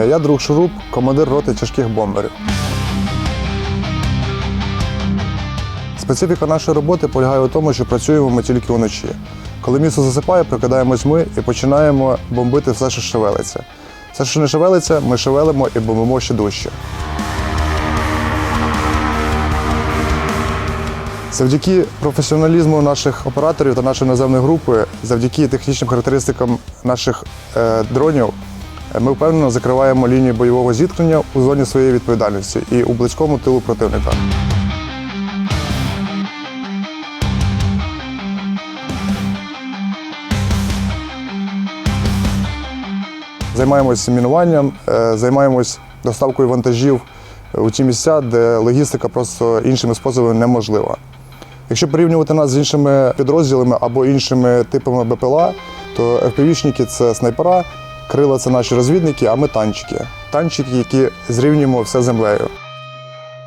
Я друг Шуруп, командир роти тяжких бомберів. Специфіка нашої роботи полягає у тому, що працюємо ми тільки вночі. Коли місто засипає, прокидаємось ми і починаємо бомбити все, що шевелиться. Все, що не шевелиться, ми шевелимо і бомбимо ще дужче. Завдяки професіоналізму наших операторів та нашої наземної групи, завдяки технічним характеристикам наших е, дронів, ми впевнено закриваємо лінію бойового зіткнення у зоні своєї відповідальності і у близькому тилу противника. Займаємося мінуванням, е, займаємось доставкою вантажів у ті місця, де логістика просто іншими способами неможлива. Якщо порівнювати нас з іншими підрозділами або іншими типами БПЛА, то FPV-шники – це снайпера, крила це наші розвідники, а ми танчики. Танчики, які зрівнюємо все землею.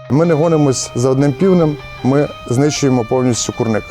Ми не гонимось за одним півнем, ми знищуємо повністю курник.